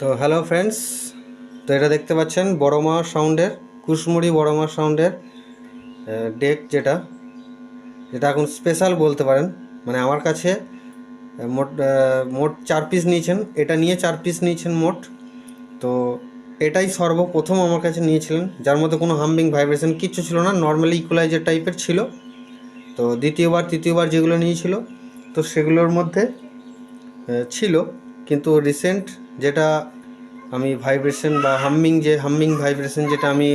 তো hello friends তো এটা দেখতে পাচ্ছেন বড়মা সাউন্ডের কুশমুড়ি বড়মা সাউন্ডের ডেক যেটা। যেটা এখন স্পেশাল বলতে পারেন। মানে আমার কাছে মোট মোট চার পিস নিয়েছেন। এটা নিয়ে চার পিস নিয়েছেন মোট। তো এটাই সর্বপ্রথম আমার কাছে নিয়েছিলেন। যার মধ্যে কোনো হাম্বিং ভাইব্রেশন কিচ্ছু ছিল না নর্মালি ইকুলাইজার টাইপের ছিল। তো দ্বিতীয়বার, তৃতীয়বার যেগুলো নিয়েছিল, তো সেগুলোর মধ্যে ছিল। কিন্তু রিসেন্ট যেটা আমি ভাইব্রেশন বা হাম্মিং যে হাম্মিং ভাইব্রেশন যেটা আমি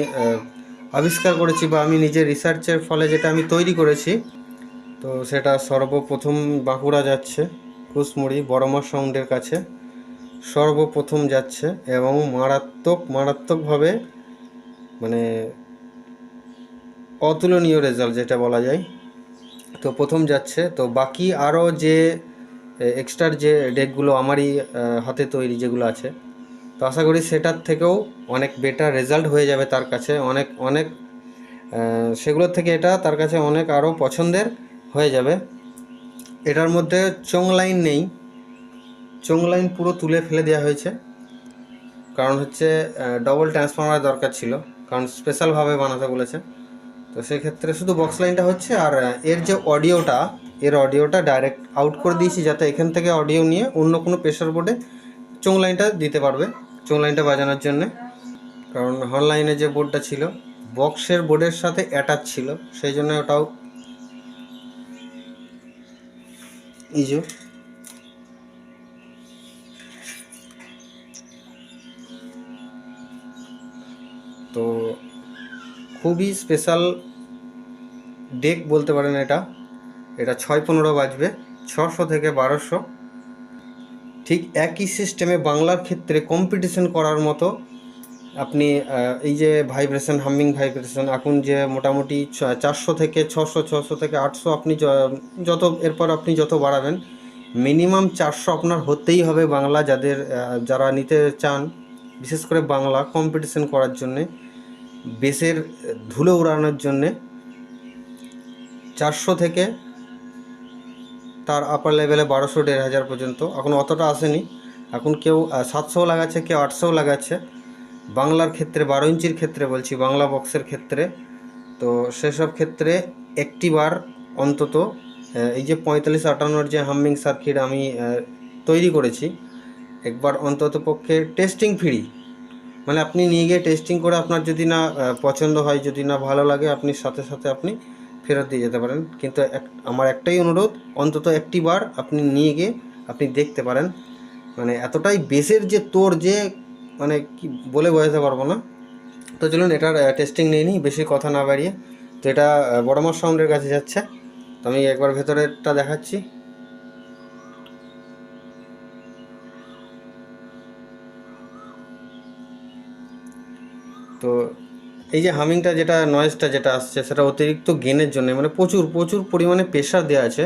আবিষ্কার করেছি বা আমি নিজের রিসার্চের ফলে যেটা আমি তৈরি করেছি, তো সেটা সর্বপ্রথম বাঁকুড়া যাচ্ছে কুসমুড়ি বড়মা সাউন্ডের কাছে, সর্বপ্রথম যাচ্ছে এবং মারাত্মক, মারাত্মকভাবে মানে অতুলনীয় রেজাল্ট যেটা বলা যায়। তো প্রথম যাচ্ছে, তো বাকি আরও যে এক্সট্রার যে ডেকগুলো আমারই হাতে তৈরি যেগুলো আছে। তো আশা করি সেটার থেকেও অনেক বেটার রেজাল্ট হয়ে যাবে তার কাছে। অনেক অনেক সেগুলোর থেকে এটা তার কাছে অনেক আরও পছন্দের হয়ে যাবে। এটার মধ্যে চোং লাইন নেই। চোং লাইন পুরো তুলে ফেলে দেওয়া হয়েছে। কারণ হচ্ছে ডবল ট্রান্সফরমার দরকার ছিল। কারণ স্পেশালভাবে বানাতে বলেছে। তো সেক্ষেত্রে শুধু বক্স লাইনটা হচ্ছে আর এর যে অডিওটা এর অডিওটা ডাইরেক্ট আউট করে দিয়েছি যাতে এখান থেকে অডিও নিয়ে অন্য কোনো প্রেশার বোর্ডে চোং লাইনটা দিতে পারবে চোং লাইনটা বাজানোর জন্যে। কারণ হর্ন লাইনে যে বোর্ডটা ছিল বক্সের বোর্ডের সাথে অ্যাটাচ ছিল, সেই জন্য ওটাও ইজু তো খুবই স্পেশাল ডেক বলতে পারেন এটা। এটা ছয় পনেরো বাজবে, ছশো থেকে বারোশো। ঠিক একই সিস্টেমে বাংলার ক্ষেত্রে কম্পিটিশন করার মতো আপনি এই যে ভাইব্রেশন হামিং ভাইব্রেশন এখন যে মোটামুটি চারশো থেকে ছশো ছশো থেকে আটশো আপনি যত, এরপর আপনি যত বাড়াবেন মিনিমাম চারশো আপনার হতেই হবে বাংলা যাদের যারা নিতে চান, বিশেষ করে বাংলা কম্পিটিশন করার জন্যে, বেসের ধুলো উড়ানোর জন্যে, চারশো থেকে তার আপার লেভেলে বারোশো, দেড় হাজার পর্যন্ত। এখন অতটা আসেনি। এখন কেউ সাতশোও লাগাচ্ছে, কেউ আটশোও লাগাচ্ছে। বাংলার ক্ষেত্রে, বারো ইঞ্চির ক্ষেত্রে বলছি, বাংলা বক্সের ক্ষেত্রে। তো সেসব ক্ষেত্রে একটি বার অন্তত এই যে পঁয়তাল্লিশ, আটান্নর যে হামিং সার্কিট আমি তৈরি করেছি, একবার অন্তত পক্ষে টেস্টিং ফ্রি মানে আপনি নিয়ে গিয়ে টেস্টিং করে আপনার যদি না পছন্দ হয়, যদি না ভালো লাগে, আপনি সাথে সাথে আপনি ফেরত দিয়ে যেতে পারেন। কিন্তু আমার একটাই অনুরোধ, অন্তত একটি বার আপনি নিয়ে গিয়ে আপনি দেখতে পারেন। মানে এতটাই বেসের যে তোর যে মানে কি বলে বোঝাতে পারব না। তো চলুন, এটার টেস্টিং নিয়ে নিই, বেশি কথা না বাড়িয়ে। তো এটা বড়মার সাউন্ডের কাছে যাচ্ছে। তো আমি একবার ভেতরেরটা দেখাচ্ছি তো এই যে হামিংটা যেটা নয়েজটা যেটা আসছে, সেটা অতিরিক্ত গেনের জন্য মানে প্রচুর প্রচুর পরিমাণে প্রেশার দেওয়া আছে।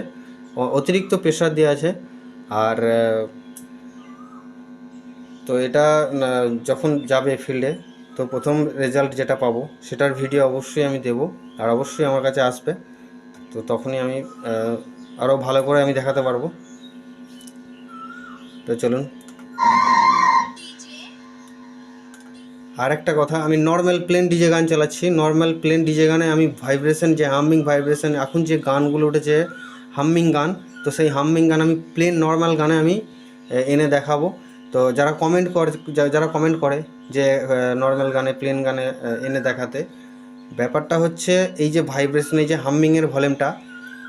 অতিরিক্ত প্রেশার দেওয়া আছে। আর তো এটা যখন যাবে ফিল্ডে তো প্রথম রেজাল্ট যেটা পাবো, সেটার ভিডিও অবশ্যই আমি দেব, আর অবশ্যই আমার কাছে আসবে। তো তখনই আমি আরও ভালো করে আমি দেখাতে পারব। তো চলুন। আর একটা কথা, আমি নর্মাল প্লেন ডিজে গান চালাচ্ছি। নর্মাল প্লেন ডিজে গানে আমি ভাইব্রেশন যে হামিং ভাইব্রেশন এখন যে গানগুলো উঠেছে হাম্মিং গান, তো সেই হাম্মিং গান আমি প্লেন নর্মাল গানে আমি এনে দেখাবো। তো যারা কমেন্ট করে যারা কমেন্ট করে যে নর্মাল গানে প্লেন গানে এনে দেখাতে, ব্যাপারটা হচ্ছে এই যে ভাইব্রেশন এই যে হাম্মিংয়ের ভলিউমটা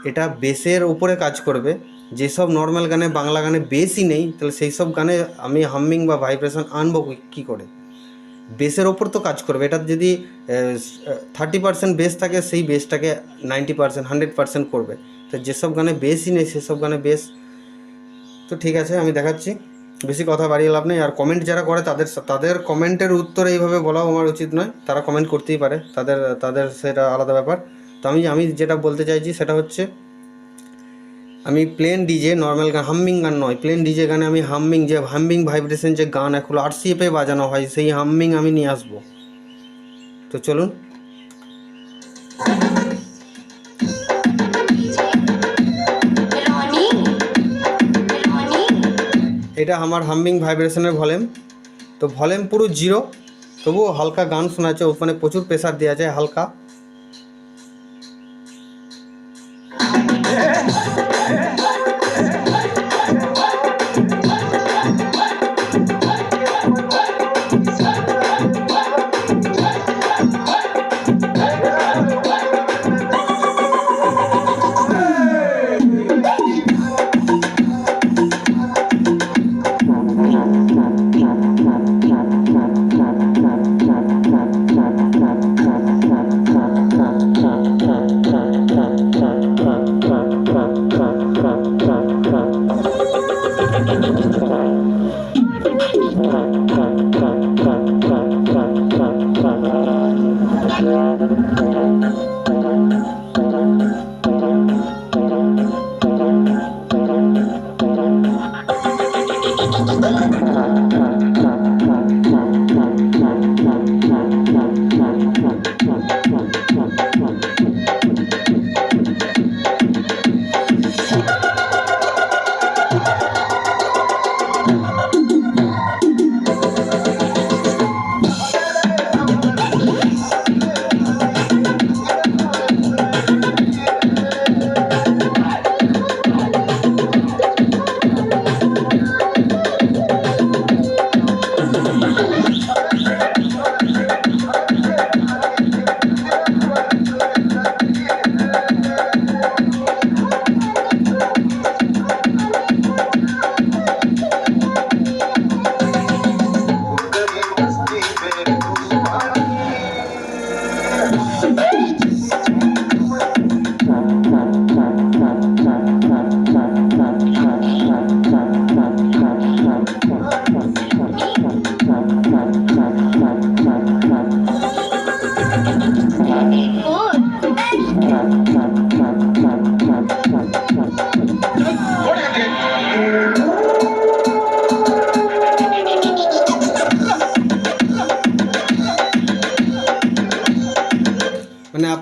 এটা বেসের উপরে কাজ করবে। যেসব নর্মাল গানে, বাংলা গানে বেসই নেই, তাহলে সেই সব গানে আমি হাম্মিং বা ভাইব্রেশন আনব কি- কী করে? বেসের ওপর তো কাজ করবে। এটা যদি থার্টি পার্সেন্ট বেস থাকে, সেই বেসটাকে নাইনটি পার্সেন্ট হান্ড্রেড পার্সেন্ট করবে। তো যেসব গানে বেসই নেই, সেসব গানে বেস। তো ঠিক আছে, আমি দেখাচ্ছি। বেশি কথা বাড়িয়ে লাভ নেই। আর কমেন্ট যারা করে, তাদের তাদের কমেন্টের উত্তর এইভাবে বলাও আমার উচিত নয়। তারা কমেন্ট করতেই পারে। তাদের তাদের সেটা আলাদা ব্যাপার। তো আমি আমি যেটা বলতে চাইছি, সেটা হচ্ছে আমি প্লেন ডিজে নর্মাল গান হাম্মিং গান নয়। প্লেন ডিজে গানে আমি হাম্মিং যে হাম্মিং ভাইব্রেশন যে গান এখন আরসিএফে বাজানো হয় সেই হাম্মিং আমি নিয়ে আসব। তো চলুন। এটা আমার হাম্মিং ভাইব্রেশনের ভলিউম তো ভলিউম পুরো জিরো তবুও হালকা গান শোনা ওখানে প্রচুর প্রেশার দেওয়া যায় হালকা।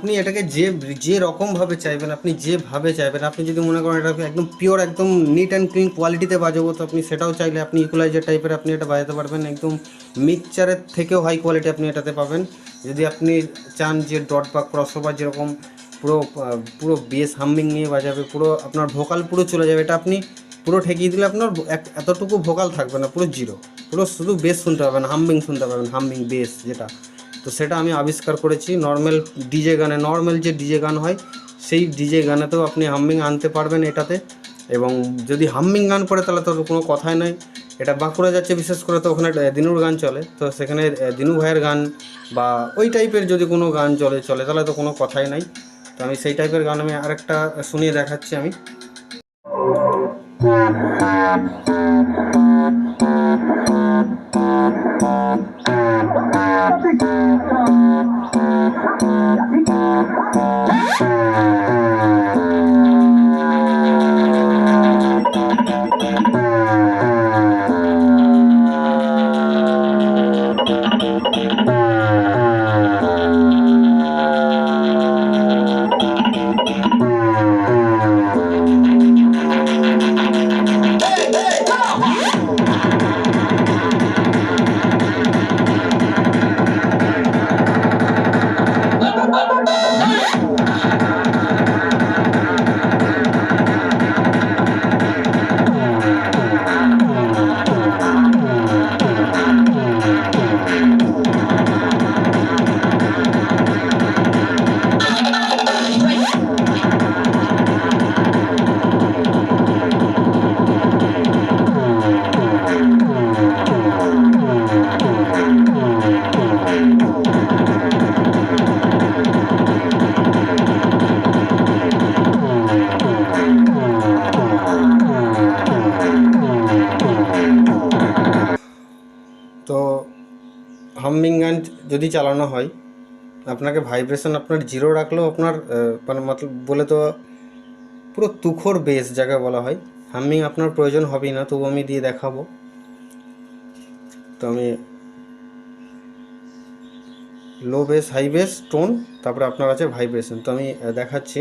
আপনি এটাকে যে যে রকমভাবে চাইবেন, আপনি যেভাবে চাইবেন, আপনি যদি মনে করেন এটা একদম পিওর একদম নিট অ্যান্ড ক্লিন কোয়ালিটিতে বাজাবো, তো আপনি সেটাও চাইলে আপনি ইকুলাইজার টাইপের আপনি এটা বাজাতে পারবেন। একদম মিক্সচারের থেকেও হাই কোয়ালিটি আপনি এটাতে পাবেন। যদি আপনি চান যে ডট বা ক্রসওভার যেরকম পুরো পুরো বেস হামিং নিয়ে বাজাবে, পুরো আপনার ভোকাল পুরো চলে যাবে, এটা আপনি পুরো ঠেকিয়ে দিলে আপনার এতটুকু ভোকাল থাকবে না, পুরো জিরো পুরো শুধু বেস শুনতে পাবেন হামিং শুনতে পাবেন হামিং বেস যেটা। তো সেটা আমি আবিষ্কার করেছি। নর্মাল ডিজে গানে নর্মাল যে ডিজে গান হয়, সেই ডিজে গানেতেও আপনি হামিং আনতে পারবেন এটাতে। এবং যদি হামিং গান পড়ে তাহলে তো কোনো কথাই নয় এটা বাঁকুড়া যাচ্ছে, বিশেষ করে তো ওখানে দিনুর গান চলে। তো সেখানে দিনু ভাইয়ের গান বা ওই টাইপের যদি কোনো গান চলে চলে, তাহলে তো কোনো কথাই নাই। তো আমি সেই টাইপের গান আমি আরেকটা শুনিয়ে দেখাচ্ছি আমি। তো যদি চালানো হয়, আপনাকে ভাইব্রেশন আপনার জিরো রাখলেও আপনার মানে মতলব বলে তো পুরো তুখোর বেস যাকে বলা হয়। হামিং আপনার প্রয়োজন হবেই না, তবু আমি দিয়ে দেখাবো। তো আমি low bass high bass tone তারপরে আপনার আছে ভাইব্রেশন তো আমি দেখাচ্ছি।